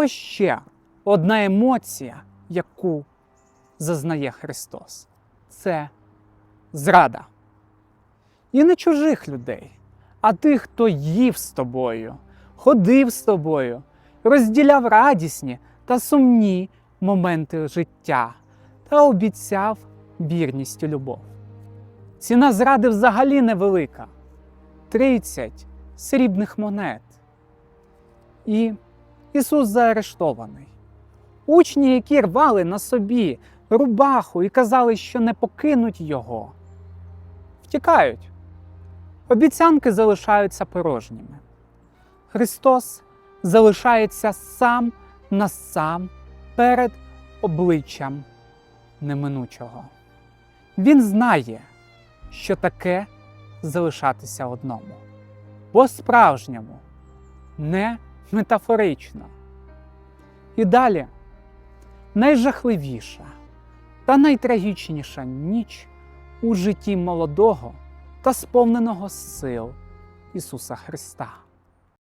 Ось ще одна емоція, яку зазнає Христос це зрада. І не чужих людей, а тих, хто їв з тобою, ходив з тобою, розділяв радісні та сумні моменти життя та обіцяв вірність і любов. Ціна зради взагалі невелика 30 срібних монет. І Ісус заарештований. Учні, які рвали на собі рубаху і казали, що не покинуть його, втікають. Обіцянки залишаються порожніми. Христос залишається сам на сам перед обличчям неминучого. Він знає, що таке залишатися одному. По-справжньому, не метафорично. І далі найжахливіша та найтрагічніша ніч у житті молодого та сповненого сил Ісуса Христа.